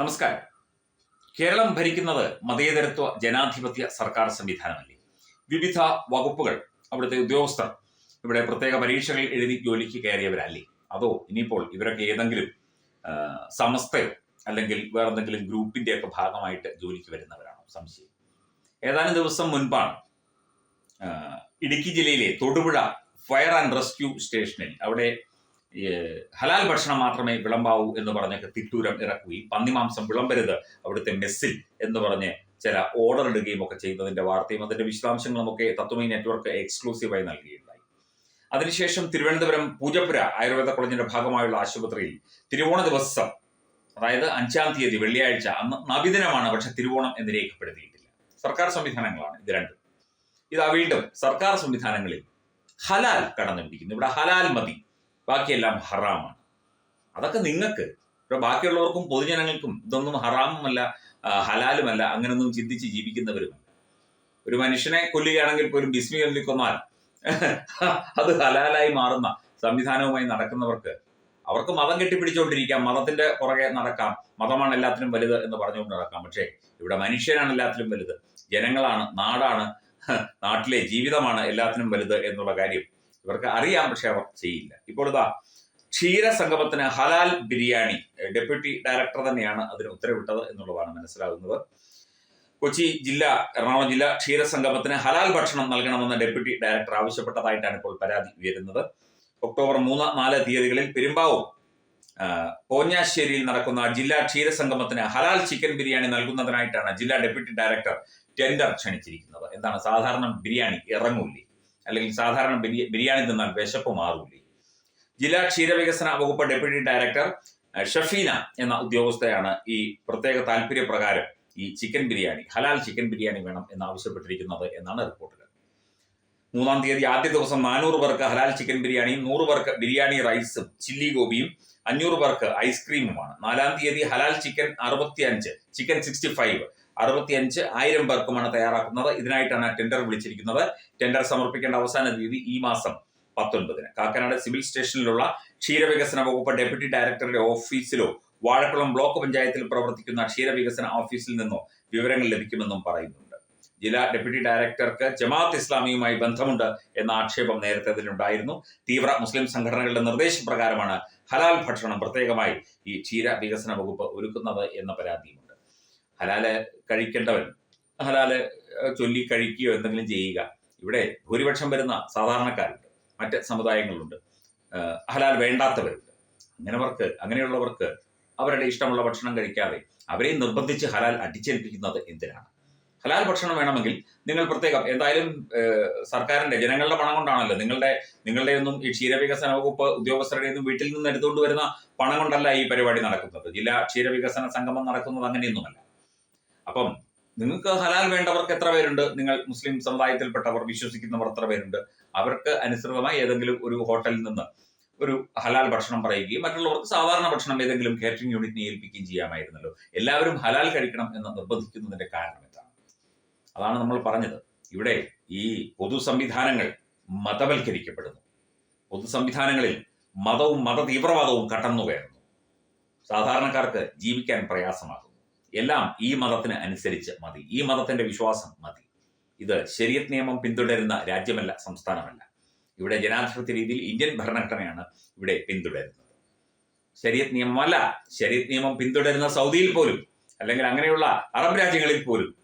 നമസ്കാരം. കേരളം ഭരിക്കുന്നത് മതേതരത്വ ജനാധിപത്യ സർക്കാർ സംവിധാനമല്ലേ? വിവിധ വകുപ്പുകൾ അവിടുത്തെ ഉദ്യോഗസ്ഥർ ഇവിടെ പ്രത്യേക പരീക്ഷകൾ എഴുതി ജോലിക്ക് കയറിയവരല്ലേ? അതോ ഇനിയിപ്പോൾ ഇവരൊക്കെ ഏതെങ്കിലും സമസ്തയോ അല്ലെങ്കിൽ വേറെന്തെങ്കിലും ഗ്രൂപ്പിന്റെ ഒക്കെ ഭാഗമായിട്ട് ജോലിക്ക് വരുന്നവരാണോ? സംശയം. ഏതാനും ദിവസം മുൻപാണ് ഇടുക്കി ജില്ലയിലെ തൊടുപുഴ ഫയർ ആൻഡ് റെസ്ക്യൂ സ്റ്റേഷനിൽ അവിടെ ഹലാൽ ഭക്ഷണം മാത്രമേ വിളമ്പാവൂ എന്ന് പറഞ്ഞൊക്കെ തിട്ടൂരം ഇറക്കുകയും പന്നിമാംസം വിളമ്പരുത് അവിടുത്തെ മെസ്സിൽ എന്ന് പറഞ്ഞ് ചില ഓർഡർ ഇടുകയും ഒക്കെ ചെയ്തതിന്റെ വാർത്തയും അതിന്റെ വിശദാംശങ്ങളും ഒക്കെ തത്വമൈ നെറ്റ്വർക്ക് എക്സ്ക്ലൂസീവായി നൽകുകയുണ്ടായി അതിനുശേഷം തിരുവനന്തപുരം പൂജപ്പുര ആയുർവേദ കോളേജിന്റെ ഭാഗമായുള്ള ആശുപത്രിയിൽ തിരുവോണ ദിവസം അതായത് അഞ്ചാം തീയതി വെള്ളിയാഴ്ച അന്ന് നബിദിനമാണ് പക്ഷെ തിരുവോണം എന്ന് രേഖപ്പെടുത്തിയിട്ടില്ല. സർക്കാർ സംവിധാനങ്ങളാണ് ഇത് രണ്ടും. ഇതാ വീണ്ടും സർക്കാർ സംവിധാനങ്ങളിൽ ഹലാൽ കടന്നു പിടിക്കുന്നു ഇവിടെ ഹലാൽ മതി. ബാക്കിയെല്ലാം ഹറാമാണ്. അതൊക്കെ നിങ്ങൾക്ക് ഇവിടെ ബാക്കിയുള്ളവർക്കും പൊതുജനങ്ങൾക്കും ഇതൊന്നും ഹറാമുമല്ല ഹലാലുമല്ല അങ്ങനൊന്നും ചിന്തിച്ച് ജീവിക്കുന്നവരുമല്ല. ഒരു മനുഷ്യനെ കൊല്ലുകയാണെങ്കിൽ പോലും ബിസ്മി കൊല്ലിക്കൊന്നാൽ കൊന്നാൽ അത് ഹലാലായി മാറുന്ന സംവിധാനവുമായി നടക്കുന്നവർക്ക് അവർക്ക് മതം കെട്ടിപ്പിടിച്ചുകൊണ്ടിരിക്കാം മതത്തിന്റെ പുറകെ നടക്കാം മതമാണ് എല്ലാത്തിനും വലുത് എന്ന് പറഞ്ഞുകൊണ്ട് നടക്കാം. പക്ഷേ ഇവിടെ മനുഷ്യനാണ് എല്ലാത്തിനും വലുത്. ജനങ്ങളാണ് നാടാണ് നാട്ടിലെ ജീവിതമാണ് എല്ലാത്തിനും വലുത് എന്നുള്ള കാര്യം ഇവർക്ക് അറിയാം പക്ഷെ അവർ ചെയ്യില്ല. ഇപ്പോൾ ഇതാ ക്ഷീരസംഗമത്തിന് ഹലാൽ ബിരിയാണി ഡെപ്യൂട്ടി ഡയറക്ടർ തന്നെയാണ് അതിന് ഉത്തരവിട്ടത് എന്നുള്ളതാണ് മനസ്സിലാകുന്നത്. കൊച്ചി ജില്ല എറണാകുളം ജില്ല ക്ഷീരസംഗമത്തിന് ഹലാൽ ഭക്ഷണം നൽകണമെന്ന് ഡെപ്യൂട്ടി ഡയറക്ടർ ആവശ്യപ്പെട്ടതായിട്ടാണ് ഇപ്പോൾ പരാതി ഉയരുന്നത്. ഒക്ടോബർ മൂന്ന് നാല് തീയതികളിൽ പെരുമ്പാവൂർ കോഞ്ഞാശ്ശേരിയിൽ നടക്കുന്ന ജില്ലാ ക്ഷീരസംഗമത്തിന് ഹലാൽ ചിക്കൻ ബിരിയാണി നൽകുന്നതിനായിട്ടാണ് ജില്ലാ ഡെപ്യൂട്ടി ഡയറക്ടർ ടെൻഡർ ക്ഷണിച്ചിരിക്കുന്നത്. എന്താണ്? സാധാരണ ബിരിയാണി ഇറങ്ങൂലേ? അല്ലെങ്കിൽ സാധാരണ ബിരിയാണി തിന്നാൽ വിശപ്പ് മാറൂലേ. ജില്ലാ ക്ഷീരവികസന വകുപ്പ് ഡെപ്യൂട്ടി ഡയറക്ടർ ഷഫീന എന്ന ഉദ്യോഗസ്ഥയാണ് ഈ പ്രത്യേക താല്പര്യപ്രകാരം ഈ ചിക്കൻ ബിരിയാണി ഹലാൽ ചിക്കൻ ബിരിയാണി വേണം എന്ന് ആവശ്യപ്പെട്ടിരിക്കുന്നത് എന്നാണ് റിപ്പോർട്ടുകൾ. മൂന്നാം തീയതി ആദ്യ ദിവസം നാനൂറ് പേർക്ക് ഹലാൽ ചിക്കൻ ബിരിയാണിയും നൂറ് പേർക്ക് ബിരിയാണി റൈസും ചില്ലി ഗോപിയും അഞ്ഞൂറ് പേർക്ക് ഐസ്ക്രീമുമാണ്. നാലാം തീയതി ഹലാൽ ചിക്കൻ അറുപത്തിയഞ്ച് ചിക്കൻ സിക്സ്റ്റി ഫൈവ് അറുപത്തിയഞ്ച് ആയിരം പേർക്കുമാണ് തയ്യാറാക്കുന്നത്. ഇതിനായിട്ടാണ് ടെൻഡർ വിളിച്ചിരിക്കുന്നത്. ടെൻഡർ സമർപ്പിക്കേണ്ട അവസാന തീയതി ഈ മാസം പത്തൊൻപതിന്. കാക്കനാട് സിവിൽ സ്റ്റേഷനിലുള്ള ക്ഷീരവികസന വകുപ്പ് ഡെപ്യൂട്ടി ഡയറക്ടറുടെ ഓഫീസിലോ വാഴക്കുളം ബ്ലോക്ക് പഞ്ചായത്തിൽ പ്രവർത്തിക്കുന്ന ക്ഷീരവികസന ഓഫീസിൽ നിന്നോ വിവരങ്ങൾ ലഭിക്കുമെന്നും പറയുന്നുണ്ട്. ജില്ലാ ഡെപ്യൂട്ടി ഡയറക്ടർക്ക് ജമാഅത്ത് ഇസ്ലാമിയുമായി ബന്ധമുണ്ട് എന്ന ആക്ഷേപം നേരത്തെ അതിനുണ്ടായിരുന്നു തീവ്ര മുസ്ലിം സംഘടനകളുടെ നിർദ്ദേശപ്രകാരമാണ് ഹലാൽ ഭക്ഷണം പ്രത്യേകമായി ഈ ക്ഷീര വികസന വകുപ്പ് ഒരുക്കുന്നത് എന്ന പരാതിയുമുണ്ട്. ഹലാൽ കഴിക്കേണ്ടവൻ ഹലാൽ ചൊല്ലി കഴിക്കുകയോ എന്തെങ്കിലും ചെയ്യുക. ഇവിടെ ഭൂരിപക്ഷം വരുന്ന സാധാരണക്കാരുണ്ട്. മറ്റ് സമുദായങ്ങളുണ്ട്. ഹലാൽ വേണ്ടാത്തവരുണ്ട്. അങ്ങനെവർക്ക് അങ്ങനെയുള്ളവർക്ക് അവരുടെ ഇഷ്ടമുള്ള ഭക്ഷണം കഴിക്കാതെ അവരെ നിർബന്ധിച്ച് ഹലാൽ അടിച്ചേൽപ്പിക്കുന്നത് എന്തിനാണ്? ഹലാൽ ഭക്ഷണം വേണമെങ്കിൽ നിങ്ങൾ പ്രത്യേകം എന്തായാലും സർക്കാരിന്റെ ജനങ്ങളുടെ പണം കൊണ്ടാണല്ലോ. നിങ്ങളുടെ നിങ്ങളുടെ ഒന്നും ഈ ക്ഷീരവികസന വകുപ്പ് ഉദ്യോഗസ്ഥരുടെ ഒന്നും വീട്ടിൽ നിന്ന് എടുത്തുകൊണ്ട് വരുന്ന പണം കൊണ്ടല്ല ഈ പരിപാടി നടക്കുന്നത്. ജില്ലാ ക്ഷീരവികസന സംഗമം നടക്കുന്നത് അങ്ങനെയൊന്നുമല്ല. അപ്പം നിങ്ങൾക്ക് ഹലാൽ വേണ്ടവർക്ക് എത്ര പേരുണ്ട്? നിങ്ങൾ മുസ്ലിം സമുദായത്തിൽപ്പെട്ടവർ വിശ്വസിക്കുന്നവർ എത്ര പേരുണ്ട്? അവർക്ക് അനുസൃതമായി ഏതെങ്കിലും ഒരു ഹോട്ടലിൽ നിന്ന് ഒരു ഹലാൽ ഭക്ഷണം പറയുകയും മറ്റുള്ളവർക്ക് സാധാരണ ഭക്ഷണം ഏതെങ്കിലും കാറ്ററിംഗ് യൂണിറ്റിനെ ഏൽപ്പിക്കുകയും ചെയ്യാമായിരുന്നല്ലോ. എല്ലാവരും ഹലാൽ കഴിക്കണം എന്ന് നിർബന്ധിക്കുന്നതിന്റെ കാരണം എന്താണ് അതാണ് നമ്മൾ പറഞ്ഞത്. ഇവിടെ ഈ പൊതു സംവിധാനങ്ങൾ മതവൽക്കരിക്കപ്പെടുന്നു. പൊതു സംവിധാനങ്ങളിൽ മതവും മത തീവ്രവാദവും കടന്നു കയറുന്നു സാധാരണക്കാർക്ക് ജീവിക്കാൻ പ്രയാസമാകുന്നു. എല്ലാം ഈ മതത്തിന് അനുസരിച്ച് മതി. ഈ മതത്തിന്റെ വിശ്വാസം മതി. ഇത് ശരിയത് നിയമം പിന്തുടരുന്ന രാജ്യമല്ല സംസ്ഥാനമല്ല. ഇവിടെ ജനാധിപത്യ രീതിയിൽ ഇന്ത്യൻ ഭരണഘടനയാണ് ഇവിടെ പിന്തുടരുന്നത്. ശരിയത് നിയമമല്ല ശരിയത് നിയമം പിന്തുടരുന്ന സൗദിയിൽ പോലും അല്ലെങ്കിൽ അങ്ങനെയുള്ള അറബ് രാജ്യങ്ങളിൽ പോലും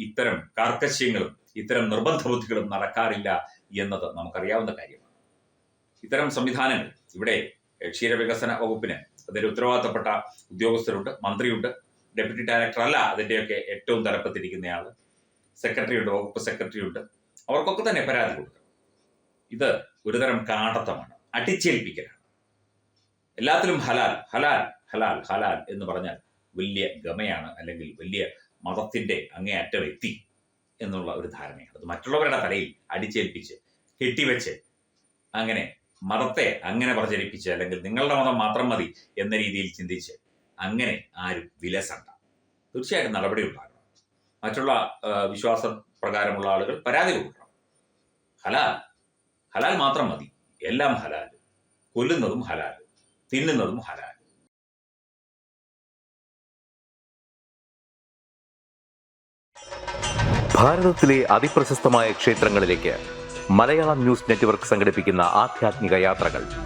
ഇത്തരം കാർക്കശ്യങ്ങളും ഇത്തരം നിർബന്ധ ബുദ്ധികളും നടക്കാറില്ല എന്നത് നമുക്കറിയാവുന്ന കാര്യമാണ്. ഇത്തരം സംവിധാനങ്ങൾ ഇവിടെ ക്ഷീരവികസന വകുപ്പിന് അതിന്റെ ഉത്തരവാദിത്തപ്പെട്ട ഉദ്യോഗസ്ഥരുണ്ട് മന്ത്രിയുണ്ട്. ഡെപ്യൂട്ടി ഡയറക്ടർ അല്ല അതിന്റെയൊക്കെ ഏറ്റവും തലപ്പത്തിരിക്കുന്നയാൾ സെക്രട്ടറി ഉണ്ട് വകുപ്പ് സെക്രട്ടറി ഉണ്ട് അവർക്കൊക്കെ തന്നെ പരാതി കൊടുക്കണം. ഇത് ഒരുതരം കാടത്തമാണ് അടിച്ചേൽപ്പിക്കലാണ്. എല്ലാത്തിലും ഹലാൽ ഹലാൽ ഹലാൽ ഹലാൽ എന്ന് പറഞ്ഞാൽ വലിയ ഗമയാണ് അല്ലെങ്കിൽ വലിയ മതത്തിന്റെ അങ്ങേയറ്റം എത്തി എന്നുള്ള ഒരു ധാരണയാണ്. അത് മറ്റുള്ളവരുടെ തലയിൽ അടിച്ചേൽപ്പിച്ച് കെട്ടിവെച്ച് അങ്ങനെ മതത്തെ അങ്ങനെ പ്രചരിപ്പിച്ച് അല്ലെങ്കിൽ നിങ്ങളുടെ മതം മാത്രം മതി എന്ന രീതിയിൽ ചിന്തിച്ച് അങ്ങനെ ആരും വിലസണ്ട. തീർച്ചയായിട്ടും നടപടി ഉണ്ടാകണം. മറ്റുള്ള വിശ്വാസ പ്രകാരമുള്ള ആളുകൾ പരാതി കൊടുക്കണം. ഹലാൽ. ഹലാൽ മാത്രം മതി. എല്ലാം ഹലാൽ. കൊല്ലുന്നതും ഹലാൽ. തിന്നുന്നതും ഹലാൽ. ഭാരതത്തിലെ അതിപ്രശസ്തമായ ക്ഷേത്രങ്ങളിലേക്ക് മലയാളം ന്യൂസ് നെറ്റ്വർക്ക് സംഘടിപ്പിക്കുന്ന ആധ്യാത്മിക യാത്രകൾ.